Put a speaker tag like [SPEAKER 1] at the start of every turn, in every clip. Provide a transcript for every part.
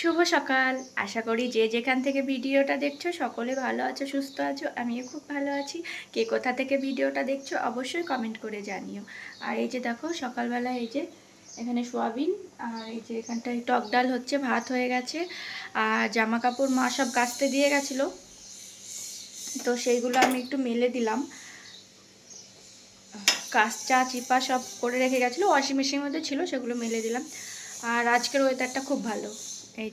[SPEAKER 1] শুভ সকাল। আশা করি যে যেখান থেকে ভিডিওটা দেখছ সকলে ভালো আছো, সুস্থ আছো, আমিও খুব ভালো আছি। কে কোথা থেকে ভিডিওটা দেখছ অবশ্যই কমেন্ট করে জানিও। আর এই যে দেখো, সকালবেলা এই যে এখানে সোয়াবিন, আর এই যে এখানটায় টক ডাল হচ্ছে, ভাত হয়ে গেছে, আর জামা কাপড় মা সব কাচতে দিয়ে গেছিল। তো সেইগুলো আমি একটু মেলে দিলাম। কাঁচা চিপা সব করে রেখে গেছিল ওয়াশিং মেশিনের মধ্যে ছিল, সেগুলো মেলে দিলাম। আর আজকের ওয়েদারটা খুব ভালো। এই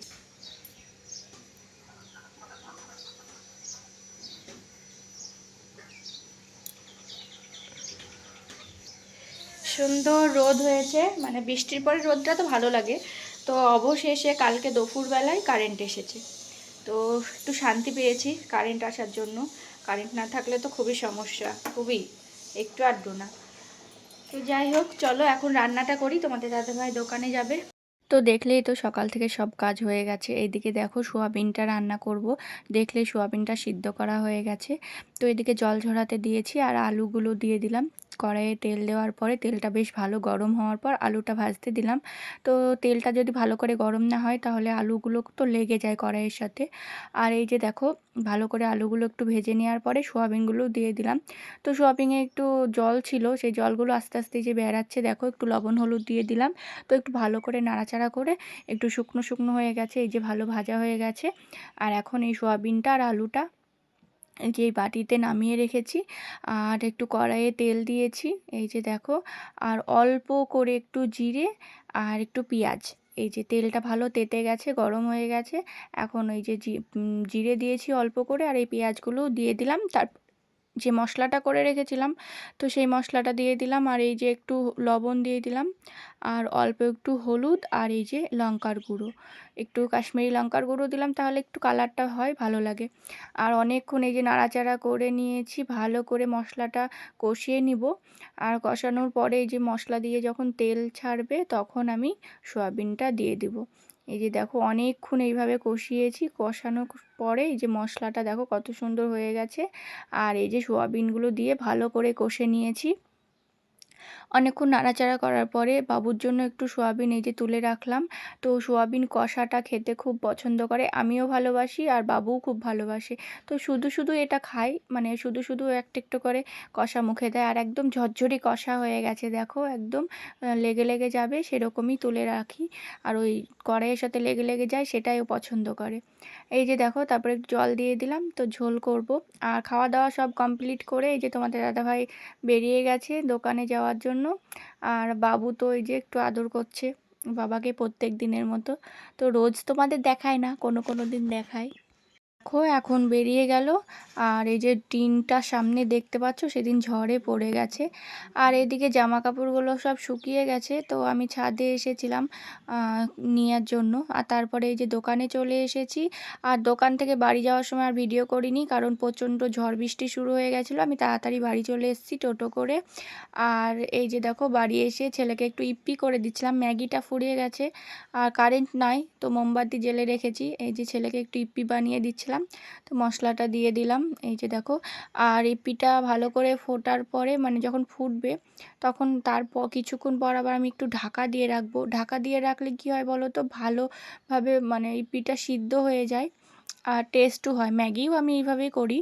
[SPEAKER 1] সুন্দর রোদ হয়েছে মানে বৃষ্টির পরে রোদটা তো ভালো লাগে। তো অবশেষে কালকে দুপুরবেলায় কারেন্ট এসেছে। তো একটু শান্তি পেয়েছি কারেন্ট আসার জন্য। কারেন্ট না থাকলে তো খুবই সমস্যা, খুবই, একটু আড্ডু না। তো যাই হোক, চলো এখন রান্নাটা করি, তোমাদের দাদাভাই দোকানে যাবে। তো দেখলেই তো সকাল থেকে সব কাজ হয়ে গেছে। এইদিকে দেখো সোয়াবিনটা রান্না করব। দেখলে সোয়াবিনটা সিদ্ধ করা হয়ে গেছে। তো এদিকে জল ঝরাতে দিয়েছি আর আলুগুলো দিয়ে দিলাম। কড়াইয়ে তেল দেওয়ার পরে তেলটা বেশ ভালো গরম হওয়ার পর আলুটা ভাজতে দিলাম। তো তেলটা যদি ভালো করে গরম না হয় তাহলে আলুগুলো তো লেগে যায় কড়াইয়ের সাথে। আর এই যে দেখো, ভালো করে আলুগুলো একটু ভেজে নেওয়ার পরে সোয়াবিনগুলো দিয়ে দিলাম। তো সোয়াবিনে একটু জল ছিল, সেই জলগুলো আস্তে আস্তে যে বেড়াচ্ছে, দেখো একটু লবণ হলুদ দিয়ে দিলাম। তো একটু ভালো করে নাড়াচাড়া করে একটু শুকনো শুকনো হয়ে গেছে, এই যে ভালো ভাজা হয়ে গেছে। আর এখন এই সোয়াবিনটা আর আলুটা যে বাটিতে নামিয়ে রেখেছি আর একটু কড়াইয়ে তেল দিয়েছি, এই যে দেখো, আর অল্প করে একটু জিরে আর একটু পেঁয়াজ। এই যে তেলটা ভালো তেতে গেছে, গরম হয়ে গেছে, এখন ওই যে জিরে দিয়েছি অল্প করে আর এই পেঁয়াজগুলো দিয়ে দিলাম, তার যে মশলাটা করে রেখেছিলাম, তো সেই মশলাটা দিয়ে দিলাম আর এই যে একটু লবণ দিয়ে দিলাম আর অল্প একটু হলুদ আর এই যে লঙ্কার গুঁড়ো। একটু কাশ্মীরি লঙ্কার গুঁড়ো দিলাম তাহলে একটু কালারটা হয়, ভালো লাগে। আর অনেকক্ষণ এই যে নাড়াচাড়া করে নিয়েছি, ভালো করে মশলাটা কষিয়ে নিব। আর কষানোর পরে এই যে মশলা দিয়ে যখন তেল ছাড়বে তখন আমি সয়াবিনটা দিয়ে দিব। এই যে দেখো অনেকক্ষণ এইভাবে কষিয়েছি, কষানোর পরে এই যে মশলাটা দেখো কত সুন্দর হয়ে গেছে। আর এই যে সোয়াবিনগুলো দিয়ে ভালো করে কষে নিয়েছি। অনেকক্ষণ নাড়াচাড়া করার পরে বাবুর জন্য একটু সোয়াবিন এই যে তুলে রাখলাম। তো সোয়াবিন কষাটা খেতে খুব পছন্দ করে। আমিও ভালোবাসি আর বাবুও খুব ভালোবাসে। তো শুধু শুধু এটা খাই মানে শুধু শুধু একটা একটু করে কষা মুখে দেয়। আর একদম ঝরঝরি কষা হয়ে গেছে, দেখো, একদম লেগে লেগে যাবে, সেরকমই তুলে রাখি। আর ওই কড়াইয়ের সাথে লেগে লেগে যায় সেটাইও পছন্দ করে। এই যে দেখো, তারপরে জল দিয়ে দিলাম, তো ঝোল করব। আর খাওয়া দাওয়া সব কমপ্লিট করে এই যে তোমাদের দাদাভাই বেরিয়ে গেছে দোকানে যাওয়ার জন্য। আর বাবু তো এই যে একটু আদর করছে, বাবাকে প্রত্যেক দিনের মতো। তো রোজ তোমাদের দেখায় না, কোনো কোনো দিন দেখায়। দেখো এখন বেরিয়ে গেল। আর এই যে টিনটা সামনে দেখতে পাচ্ছ, সেদিন ঝড়ে পড়ে গেছে। আর এদিকে জামা কাপড়গুলো সব শুকিয়ে গেছে, তো আমি ছাদে এসেছিলাম নেওয়ার জন্য। আর তারপরে এই যে দোকানে চলে এসেছি। আর দোকান থেকে বাড়ি যাওয়ার সময় আর ভিডিও করিনি, কারণ প্রচণ্ড ঝড় বৃষ্টি শুরু হয়ে গেছিল। আমি তাড়াতাড়ি বাড়ি চলে এসেছি টোটো করে। আর এই যে দেখো, বাড়ি এসে ছেলেকে একটু ইপ্পি করে দিচ্ছিলাম। ম্যাগিটা ফুরিয়ে গেছে, আর কারেন্ট নাই, তো মোমবাতি জেলে রেখেছি। এই যে ছেলেকে একটু ইপ্পি বানিয়ে দিচ্ছিলাম। দিলাম। তো মশলাটা দিয়ে দিলাম। এই যে দেখো, আর এই পিঠা ভালো করে ফোটার পরে মানে যখন ফুটবে, তখন তারপর কিছুক্ষণ পর আবার আমি একটু ঢাকা দিয়ে রাখব। ঢাকা দিয়ে রাখলে কি হয় বলো তো? ভালোভাবে মানে এই পিঠা সিদ্ধ হয়ে যায় আর টেস্টও হয়। ম্যাগিও আমি এইভাবেই করি।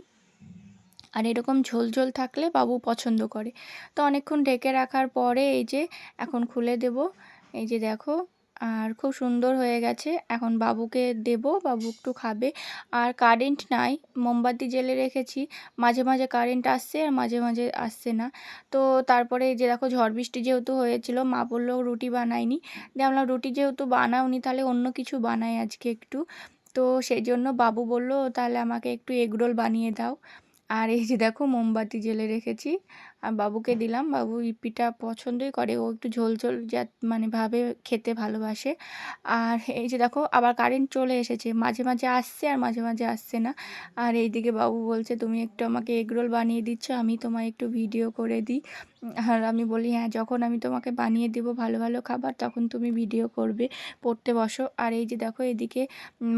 [SPEAKER 1] আর এরকম ঝোল ঝোল থাকলে বাবু পছন্দ করে। তো অনেকক্ষণ ঢেকে রাখার পরে এই যে এখন খুলে দেব। এই যে দেখো আর খুব সুন্দর হয়ে গেছে। এখন বাবুকে দেব, বাবু একটু খাবে। আর কারেন্ট নাই, মোমবাতি জেলে রেখেছি। মাঝে মাঝে কারেন্ট আসছে আর মাঝে মাঝে আসছে না। তো তারপরে যে দেখো ঝড় বৃষ্টি যেহেতু হয়েছিল, মা বলল রুটি বানায়নি দিয়ে আমরা রুটি যেহেতু বানাওনি তাহলে অন্য কিছু বানাই আজকে একটু। তো সেই জন্য বাবু বলল, তাহলে আমাকে একটু এগরোল বানিয়ে দাও। আর এই যে দেখো মোমবাতি জেলে রেখেছি। বাবুকে দিলাম। বাবু ইপিটা পছন্দই করে। ও একটু ঝোল ঝোল যা মানে ভাবে খেতে ভালোবাসে। আর এই যে দেখো, আবার কারেন্ট চলে এসেছে। মাঝে মাঝে আসছে আর মাঝে মাঝে আসছে না। আর এইদিকে বাবু বলছে, তুমি একটু আমাকে এগরোল বানিয়ে দিচ্ছ, আমি তোমায় একটু ভিডিও করে দিই। আর আমি বলি হ্যাঁ যখন আমি তোমাকে বানিয়ে দেবো ভালো ভালো খাবার, তখন তুমি ভিডিও করবে, পড়তে বসো। আর এই যে দেখো, এদিকে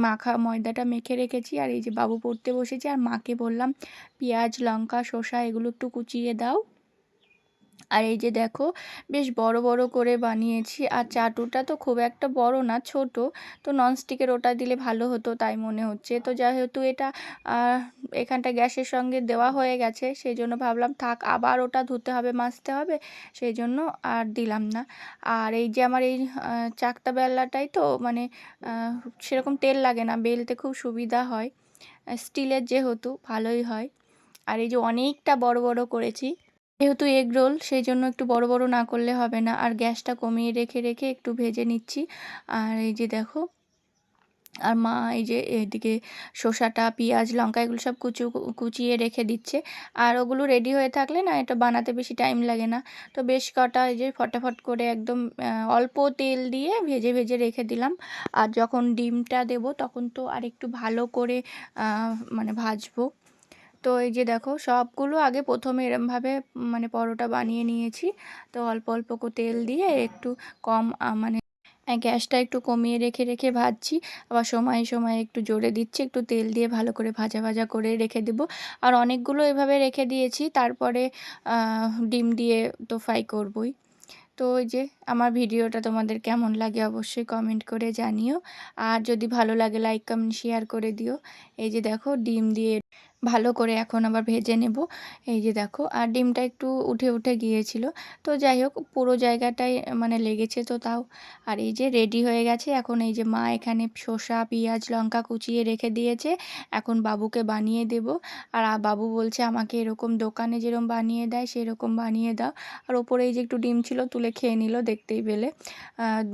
[SPEAKER 1] মাখা ময়দাটা মেখে রেখেছি। আর এই যে বাবু পড়তে বসেছে। আর মাকে বললাম, পেঁয়াজ, লঙ্কা, শসা, এগুলো একটু কুচিয়ে দাও। আর এই যে দেখো, বেশ বড় বড় করে বানিয়েছি। আর চাটুটা তো খুব একটা বড় না, ছোট। তো ননস্টিকের ওটা দিলে ভালো হতো, তাই মনে হচ্ছে। তো যেহেতু এটা এখানটা গ্যাসের সঙ্গে দেওয়া হয়ে গেছে। সেই জন্য ভাবলাম, থাক, আবার ওটা ধুতে হবে, মাজতে হবে। সেই জন্য আর দিলাম না। আর এই যে আমার এই চাকতা বেল্লাটাই তো মানে সেরকম তেল লাগে না, বেলতে খুব সুবিধা হয়। স্টিলের যেহেতু, ভালোই হয়। আর এই যে অনেকটা বড় বড় করেছি। যেহেতু এগ রোল সেই জন্য একটু বড় বড় না করলে হবে না। আর গ্যাসটা কমিয়ে রেখে রেখে একটু ভেজে নিচ্ছি। আর এই যে দেখো, আর মা এই যে এদিকে শসাটা পেঁয়াজ, লঙ্কা এগুলো সব কুচু, কুচিয়ে রেখে দিচ্ছে। আর ওগুলো রেডি হয়ে থাকলে না, এটা বানাতে বেশি টাইম লাগে না। তো বেশ কটা এই যে ফটাফট করে একদম অল্প তেল দিয়ে ভেজে ভেজে রেখে দিলাম। আর যখন ডিমটা দেব, তখন তো আর একটু ভালো করে মানে ভাজবো। তো এই যে দেখো, সবগুলো আগে প্রথমে এরমভাবে মানে পরোটা বানিয়ে নিয়েছি। তো অল্প অল্প তেল দিয়ে একটু কম মানে গ্যাসটা একটু কমিয়ে রেখে রেখে ভাজছি। আবার সময়ে সময়ে একটু জোরে দিচ্ছি, একটু তেল দিয়ে ভালো করে ভাজা ভাজা করে রেখে দেবো। আর অনেকগুলো এভাবে রেখে দিয়েছি। তারপরে ডিম দিয়ে তো ফ্রাই করবই। তো ওই যে আমার ভিডিওটা তোমাদের কেমন লাগে অবশ্যই কমেন্ট করে জানিও। আর যদি ভালো লাগে, লাইক, কমেন্ট, শেয়ার করে দিও। এই যে দেখো, ডিম দিয়ে ভালো করে এখন আবার ভেজে নেব। এই যে দেখো, আর ডিমটা একটু উঠে উঠে গিয়েছিল। তো যাই হোক, পুরো জায়গাটাই মানে লেগেছে তো তাও। আর এই যে রেডি হয়ে গেছে, এখন এই যে মা এখানে শসা, পেঁয়াজ, লঙ্কা কুচিয়ে রেখে দিয়েছে। এখন বাবুকে বানিয়ে দেব। আর বাবু বলছে আমাকে এরকম দোকানে যেরকম বানিয়ে দেয়, সেরকম বানিয়ে দাও। আর ওপরে এই যে একটু ডিম ছিল, তুলে খেয়ে নিল দেখতেই পেলে।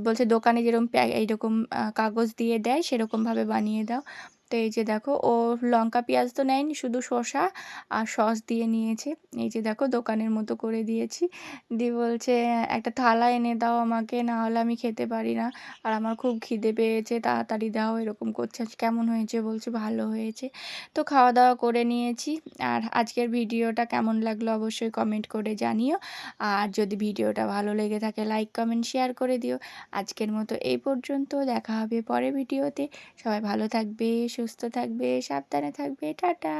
[SPEAKER 1] বলছে দোকানে যেরকম এইরকম কাগজ দিয়ে দেয়, সেরকমভাবে বানিয়ে দাও। তো এই যে দেখো ও লঙ্কা পেঁয়াজ তো নেয়নি, শুধু শসা আর সস দিয়ে নিয়েছে। এই যে দেখো, দোকানের মতো করে দিয়েছি। দিয়ে বলছে, একটা থালা এনে দাও আমাকে, না হলে আমি খেতে পারি না। আর আমার খুব খিদে পেয়েছে, তাড়াতাড়ি দাও, এরকম করছে। কেমন হয়েছে? বলছে, ভালো হয়েছে। তো খাওয়া দাওয়া করে নিয়েছি। আর আজকের ভিডিওটা কেমন লাগল অবশ্যই কমেন্ট করে জানিও। আর যদি ভিডিওটা ভালো লেগে থাকে, লাইক, কমেন্ট, শেয়ার করে দিও। আজকের মতো এই পর্যন্ত, দেখা হবে পরে ভিডিওতে। সবাই ভালো থাকবে সুস্থ থাকবে সাবধানে থাকবে টাটা।